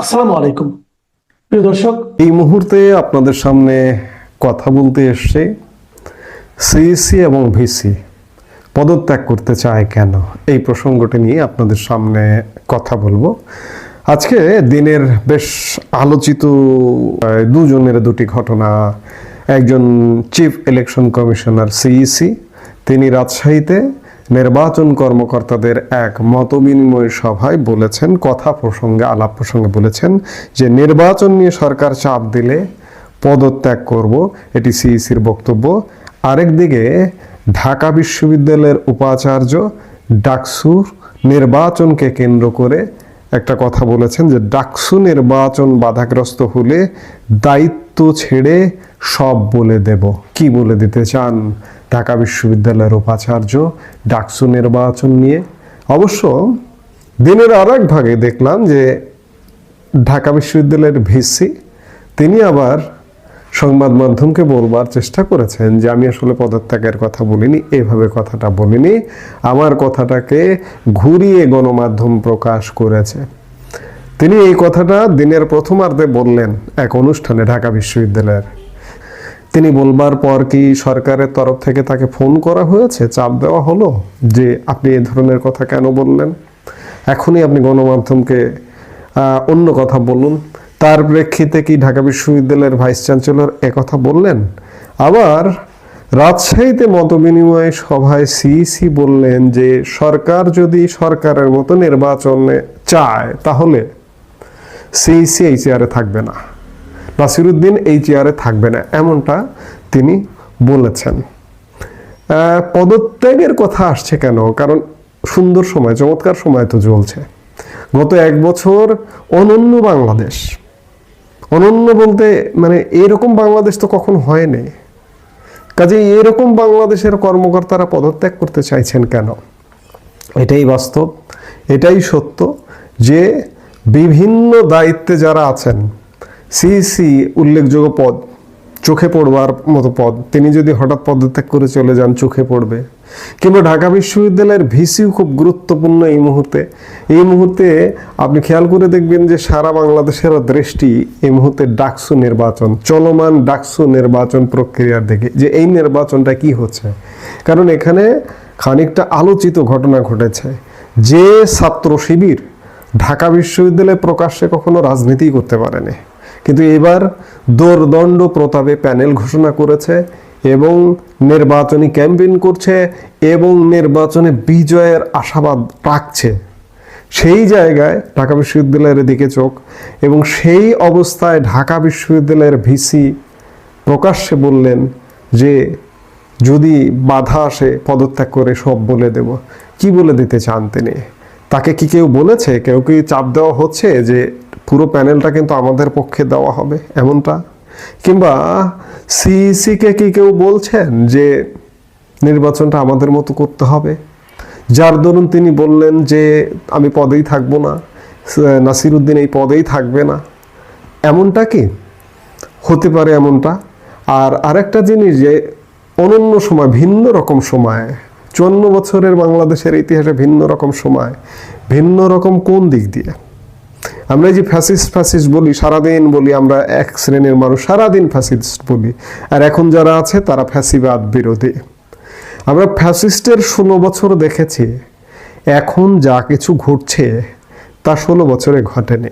আসসালামু আলাইকুম। প্রিয় দর্শক, এই মুহূর্তে আপনাদের সামনে কথা বলতে এসছে সিইসি এবং ভিসি পদত্যাগ করতে চায় কেন? এই প্রসঙ্গটি নিয়ে আপনাদের সামনে কথা বলব। আজকে দিনের বেশ আলোচিত দুজনের দুটি ঘটনা। একজন চিফ ইলেকশন কমিশনার সিইসি তিনি রাজশাহীতে নির্বাচন কর্মকর্তাদের এক মতবিনিময় সভায় বলেছেন, কথা প্রসঙ্গে, আলাপ প্রসঙ্গে বলেছেন যে নির্বাচন নিয়ে সরকার চাপ দিলে পদত্যাগ করব, এটি সিইসির বক্তব্য। আরেকদিকে ঢাকা বিশ্ববিদ্যালয়ের উপাচার্য ডাকসুর নির্বাচনকে কেন্দ্র করে একটা কথা বলেছেন যে ডাকসু নির্বাচন বাধাগ্রস্ত হলে দায়িত্ব ছেড়ে সব বলে দেব। কি বলে দিতে চান ঢাকা বিশ্ববিদ্যালয়ের উপাচার্য, ডাকসু নির্বাচন নিয়ে। অবশ্য দিনের আর এক ভাগে দেখলাম যে ঢাকা বিশ্ববিদ্যালয়ের ভিসি, তিনি আবার সংবাদ মাধ্যমকে বলবার চেষ্টা করেছেন যে, আমি আসলে পদত্যাগের কথা বলিনি, এভাবে কথাটা বলিনি। আমার কথাটাকে ঘুরিয়ে গণমাধ্যম প্রকাশ করেছে। তিনি এই কথাটা দিনের প্রথমার্ধে বললেন এক অনুষ্ঠানে ঢাকা বিশ্ববিদ্যালয়ের। তিনি বলবার পর কি সরকারের তরফ থেকে তাকে ফোন করা হয়েছে? চাপ দেওয়া হলো যে আপনি এ ধরনের কথা কেন বললেন? এখনই আপনি গণমাধ্যমকে অন্য কথা বলুন। তার প্রেক্ষিতে কি ঢাকা বিশ্ববিদ্যালয়ের ভাইস চ্যান্সেলর কথা বললেন? আবার রাজশাহীতে মতবিনিময় সভায় সিইসি বললেন যে সরকার যদি সরকারের মতো নির্বাচনে চায়, তাহলে সিইসি এই চেয়ারে থাকবে না। নাসিরুদ্দিন এই চেয়ারে থাকবে না, এমনটা তিনি বলেছেন। পদত্যাগের কথা আসছে কেন? কারণ সুন্দর সময়, চমৎকার সময় তো চলছে গত এক বছর অনন্য বাংলাদেশ। অনন্য বলতে মানে এরকম বাংলাদেশ তো কখনো হয়নি। কাজে এরকম বাংলাদেশের কর্মকর্তারা পদত্যাগ করতে চাইছেন কেন? এটাই বাস্তব, এটাই সত্য যে বিভিন্ন দায়িত্বে যারা আছেন সিসি উল্লেখযোগ্য পদ, চোখে পড়বার মতো পদ। তিনি যদি হঠাৎ পদত্যাগ করে চলে যান, চোখে পড়বে। কিংবা ঢাকা বিশ্ববিদ্যালয়ের ভিসিও খুব গুরুত্বপূর্ণ এই মুহূর্তে। এই মুহূর্তে আপনি খেয়াল করে দেখবেন যে সারা বাংলাদেশের দৃষ্টি এই মুহূর্তে ডাকসু নির্বাচন, চলমান ডাকসু নির্বাচন প্রক্রিয়ার দিকে, যে এই নির্বাচনটা কি হচ্ছে। কারণ এখানে খানিকটা আলোচিত ঘটনা ঘটেছে। যে ছাত্র শিবির ঢাকা বিশ্ববিদ্যালয়ে প্রকাশ্যে কখনো রাজনীতি করতে পারেনি। কিন্তু এবার দোরদণ্ড প্রতাপে প্যানেল ঘোষণা করেছে এবং নির্বাচনী ক্যাম্পেইন করছে এবং নির্বাচনে বিজয়ের আশাবাদ রাখছে। সেই জায়গায় ঢাকা বিশ্ববিদ্যালয়ের দিকে চোখ এবং সেই অবস্থায় ঢাকা বিশ্ববিদ্যালয়ের ভিসি প্রকাশ্যে বললেন যে, যদি বাধা আসে, পদত্যাগ করে সব বলে দেব। কি বলে দিতে চান তিনি? তাকে কি কেউ বলেছে? কেউ কি চাপ দেওয়া হচ্ছে যে পুরো প্যানেলটা কিন্তু আমাদের পক্ষে দেওয়া হবে, এমনটা। কিংবা সিইসিকে কি কেউ বলছেন যে নির্বাচনটা আমাদের মতো করতে হবে? যার দরুন তিনি বললেন যে আমি পদেই থাকব না নাসিরুদ্দিন এই পদেই থাকবে না। এমনটা কি? হতে পারে এমনটা। আর আরেকটা জিনিস যে অনন্য সময়, ভিন্ন রকম সময়, চুয়ান্ন বছরের বাংলাদেশের ইতিহাসে ভিন্ন রকম সময়, ভিন্ন রকম কোন দিক দিয়ে? আমরা যে ফ্যাসিস্ট ফ্যাসিস্ট বলি, সারাদিন বলি, আমরা এক শ্রেণির মানুষ, সারাদিন ফ্যাসিস্ট বলি। আর এখন যারা আছে, তারা ফ্যাসিবাদ বিরোধী। আমরা ফ্যাসিস্টের ষোলো বছর দেখেছি। এখন যা কিছু ঘটছে, তা ষোলো বছরে ঘটেনি।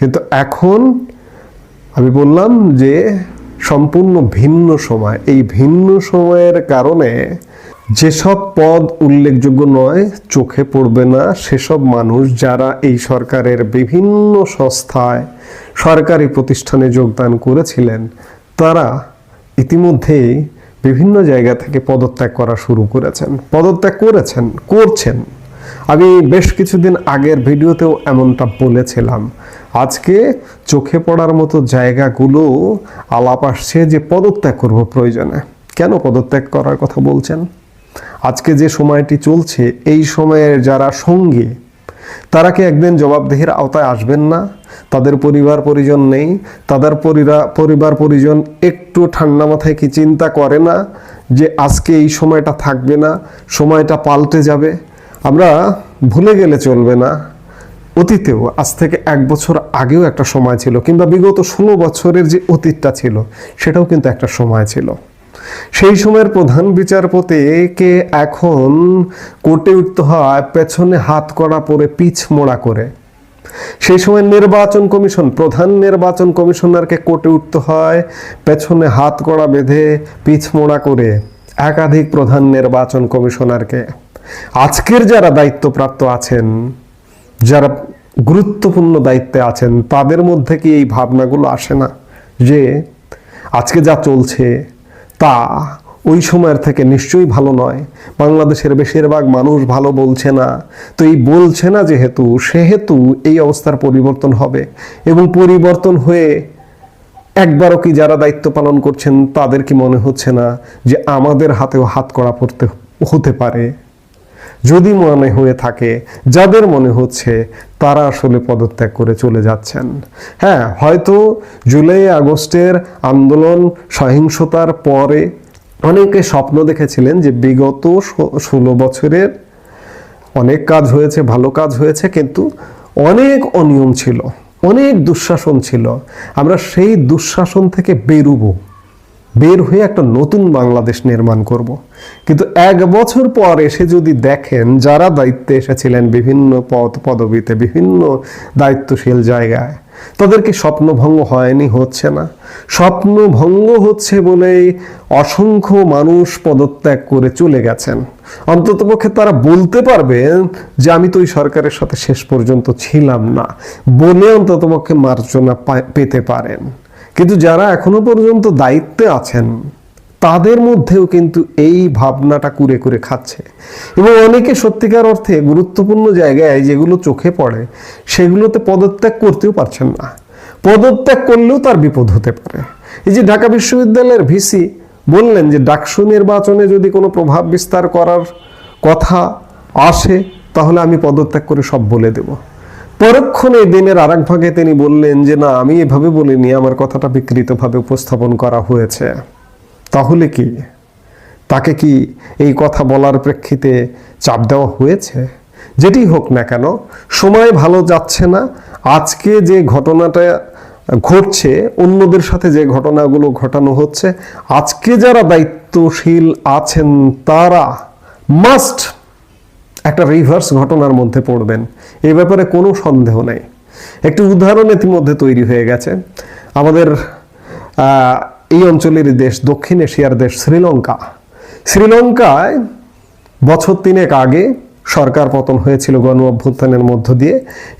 কিন্তু এখন আমি বললাম যে, সম্পূর্ণ ভিন্ন সময়। এই ভিন্ন সময়ের কারণে যেসব পদ উল্লেখযোগ্য নয়, চোখে পড়বে না সেসব মানুষ যারা এই সরকারের বিভিন্ন সংস্থায় সরকারি প্রতিষ্ঠানে যোগদান করেছিলেন। তারা ইতিমধ্যেই বিভিন্ন জায়গা থেকে পদত্যাগ করা শুরু করেছেন। পদত্যাগ করেছেন, করছেন। আমি বেশ কিছুদিন আগের ভিডিওতেও এমনটা বলেছিলাম। আজকে চোখে পড়ার মতো জায়গাগুলো আলাপ আসছে যে পদত্যাগ করব প্রয়োজনে। কেন পদত্যাগ করার কথা বলছেন? আজকে যে সময়টি চলছে, এই সময়ের যারা সঙ্গী, তারা কি একদিন জবাবদিহির আওতায় আসবেন না? তাদের পরিবার পরিজন নেই, তাদের পরিবার পরিজন একটু ঠান্ডা মাথায় কি চিন্তা করে না যে আজকে এই সময়টা থাকবে না, সময়টা পাল্টে যাবে? আমরা ভুলে গেলে চলবে না। অতীতেও আজ থেকে এক বছর আগেও একটা সময় ছিল, কিংবা বিগত ষোলো বছরের যে অতীতটা ছিল, সেটাও কিন্তু একটা সময় ছিল। সেই সময়ের প্রধান বিচারপতিকে এখন কোর্টে উঠতে হয়, পেছনে হাত করা পরে পিছ মোড়া করে। সেই সময় নির্বাচন কমিশন, প্রধান নির্বাচন কমিশনারকে কোর্টে উঠতে হয়, পেছনে হাত কড়া বেঁধে পিছ মোড়া করে একাধিক প্রধান নির্বাচন কমিশনারকে। আজকের যারা দায়িত্বপ্রাপ্ত আছেন, যারা গুরুত্বপূর্ণ দায়িত্বে আছেন, তাদের মধ্যে কি এই ভাবনাগুলো আসে না? যে আজকে যা চলছে তা ওই সময়ের থেকে নিশ্চয়ই ভালো নয়। বাংলাদেশের বেশিরভাগ মানুষ ভালো বলছে না। তো এই বলছে না যেহেতু, সেহেতু এই অবস্থার পরিবর্তন হবে এবং পরিবর্তন হয়ে একবারও কি যারা দায়িত্ব পালন করছেন তাদের কি মনে হচ্ছে না যে আমাদের হাতেও হাত করা পড়তে হতে পারে? যদি মনে হয়ে থাকে, যাদের মনে হচ্ছে তারা আসলে পদত্যাগ করে চলে যাচ্ছেন। হ্যাঁ হয়তো জুলাই, আগস্টের আন্দোলন, সহিংসতার পরে অনেকে স্বপ্ন দেখেছিলেন যে বিগত ষোলো বছরের অনেক কাজ হয়েছে, ভালো কাজ হয়েছে, কিন্তু অনেক অনিয়ম ছিল, অনেক দুঃশাসন ছিল। আমরা সেই দুঃশাসন থেকে বেরুবো। বের হয়ে একটা নতুন বাংলাদেশ নির্মাণ করব। কিন্তু এক বছর পর এসে যদি দেখেন যারা দায়িত্বে এসেছিলেন বিভিন্ন পদ, পদবিতে, বিভিন্ন দায়িত্বশীল জায়গায়, তাদেরকে স্বপ্নভঙ্গ হয়নি, হচ্ছে না। স্বপ্নভঙ্গ হচ্ছে বলেই অসংখ্য মানুষ পদত্যাগ করে চলে গেছেন। অন্ততপক্ষে তারা বলতে পারবেন যে আমি তো ওই সরকারের সাথে শেষ পর্যন্ত ছিলাম না। বলে অন্ততপক্ষে মার্জনা পেতে পারেন। কিন্তু যারা এখনও পর্যন্ত দায়িত্বে আছেন, তাদের মধ্যেও কিন্তু এই ভাবনাটা কুরে কুরে খাচ্ছে। এবং অনেকে সত্যিকার অর্থে গুরুত্বপূর্ণ জায়গায় যেগুলো চোখে পড়ে, সেগুলোতে পদত্যাগ করতেও পারছেন না। পদত্যাগ করলেও তার বিপদ হতে পারে। এই যে ঢাকা বিশ্ববিদ্যালয়ের ভিসি বললেন যে ডাকসু নির্বাচনে যদি কোনো প্রভাব বিস্তার করার কথা আসে, তাহলে আমি পদত্যাগ করে সব বলে দেব। পরক্ষণে দিনের আর ভাগে তিনি বললেন যে, না, আমি এভাবে বলিনি, আমার কথাটা বিকৃতভাবে উপস্থাপন করা হয়েছে। তাহলে কি? তাকে কি এই কথা বলার প্রেক্ষিতে চাপ দেওয়া হয়েছে? যেটি হোক না কেন, সময় ভালো যাচ্ছে না। আজকে যে ঘটনাটা ঘটছে, অন্যদের সাথে যে ঘটনাগুলো ঘটানো হচ্ছে, আজকে যারা দায়িত্বশীল আছেন, তারা মাস্ট একটা রিভার্স ঘটনার মধ্যে পড়বেন। এই ব্যাপারে কোনো সন্দেহ নেই। একটি উদাহরণ ইতিমধ্যে তৈরি হয়ে গেছে। আমাদের এই অঞ্চলের দেশ, দক্ষিণ এশিয়ার দেশ শ্রীলঙ্কা। শ্রীলঙ্কায় বছর তিনেক আগে সরকার পতন হয়েছিল গণ অভ্যুত্থানের মধ্য দিয়ে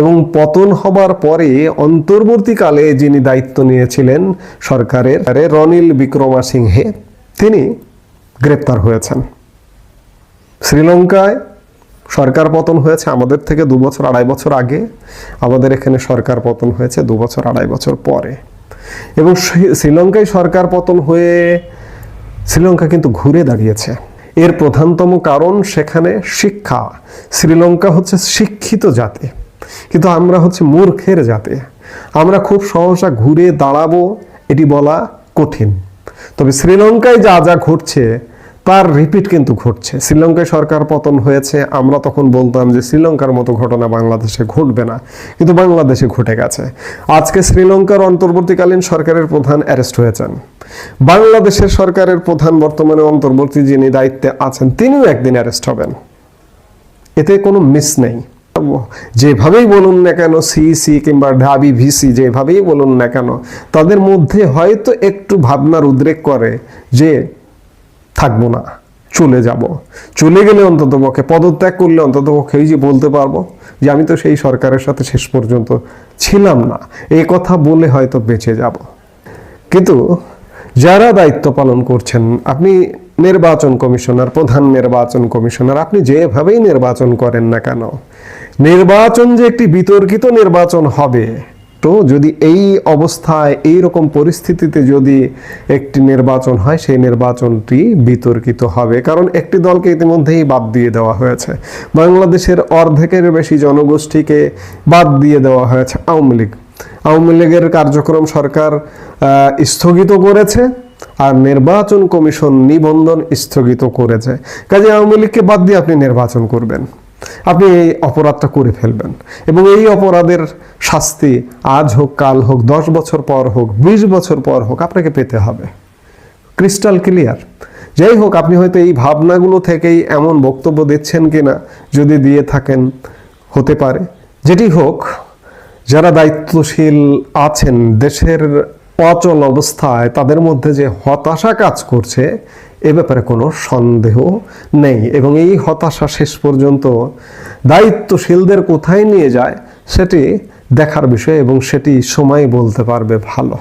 এবং পতন হবার পরে অন্তর্বর্তীকালে যিনি দায়িত্ব নিয়েছিলেন সরকারের, রনিল বিক্রমাসিংহে, তিনি গ্রেপ্তার হয়েছেন। শ্রীলঙ্কায় সরকার পতন হয়েছে আমাদের থেকে দু বছর, আড়াই বছর আগে। আমাদের এখানে সরকার পতন হয়েছে দু বছর, আড়াই বছর পরে। এবং শ্রী- শ্রীলঙ্কায় সরকার পতন হয়ে শ্রীলঙ্কা কিন্তু ঘুরে দাঁড়িয়েছে। এর প্রধানতম কারণ সেখানে শিক্ষা। শ্রীলঙ্কা হচ্ছে শিক্ষিত জাতি। কিন্তু আমরা হচ্ছে মূর্খের জাতি। আমরা খুব সহসা ঘুরে দাঁড়াবো, এটি বলা কঠিন। তবে শ্রীলঙ্কায় যা যা ঘটছে তার রিপিট কিন্তু ঘটছে। শ্রীলঙ্কায় সরকার পতন হয়েছে, আমরা তখন বলতাম যে শ্রীলঙ্কার মতো ঘটনা বাংলাদেশে ঘটবে না, কিন্তু বাংলাদেশে ঘটে গেছে। আজকে শ্রীলঙ্কার অন্তর্বর্তীকালীন সরকারের প্রধান অ্যারেস্ট হয়েছেন। বাংলাদেশের সরকারের প্রধান বর্তমানে অন্তর্বর্তী যিনি দায়িত্বে আছেন, তিনিও একদিন অ্যারেস্ট হবেন। এতে কোনো মিস নেই। যেভাবেই বলুন না কেন সিইসি কিংবা ঢাবি ভিসি যেভাবেই বলুন না কেন, তাদের মধ্যে হয়তো একটু ভাবনার উদ্রেক করে যে থাকব না, চলে যাব। চলে গেলে অন্তত পক্ষে, পদত্যাগ করলে অন্তত পক্ষে এই যে বলতে পারব যে আমি তো সেই সরকারের সাথে শেষ পর্যন্ত ছিলাম না এই কথা বলে হয়তো বেঁচে যাব। কিন্তু যারা দায়িত্ব পালন করছেন, আপনি নির্বাচন কমিশনার, প্রধান নির্বাচন কমিশনার, আপনি যেভাবেই নির্বাচন করেন না কেন, নির্বাচন যে একটি বিতর্কিত নির্বাচন হবে তো যদি এই অবস্থায় এই রকম পরিস্থিতিতে যদি একটি নির্বাচন হয়, সেই নির্বাচনটি বিতর্কিত হবে। কারণ একটি দলকে ইতিমধ্যেই বাদ দিয়ে দেওয়া হয়েছে। বাংলাদেশের অর্ধেকের বেশি জনগোষ্ঠীকে বাদ দিয়ে দেওয়া হয়েছে আওয়ামী লীগ। আওয়ামী লীগের কার্যক্রম সরকার স্থগিত করেছে আর নির্বাচন কমিশন নিবন্ধন স্থগিত করেছে। কাজে আওয়ামী লীগকে বাদ দিয়ে আপনি নির্বাচন করবেন। আপনি এই অপরাধটা করে ফেলবেন। এবং এই অপরাধের শাস্তি আজ হোক, কাল হোক, দশ বছর পর হোক, বিশ বছর পর হোক, আপনাকে পেতে হবে। Crystal clear. যাই হোক, আপনি হয়তো এই ভাবনাগুলো থেকেই এমন বক্তব্য দিচ্ছেন কিনা যদি দিয়ে থাকেন, হতে পারে। যেটি হোক, যারা দায়িত্বশীল আছেন, দেশের অচল অবস্থায় তাদের মধ্যে যে হতাশা কাজ করছে, এ ব্যাপারে কোনো সন্দেহ নেই এবং এই হতাশা শেষ পর্যন্ত দায়িত্বশীলদের কোথায় নিয়ে যায়, সেটি দেখার বিষয় এবং সেটি সময় বলতে পারবে ভালো।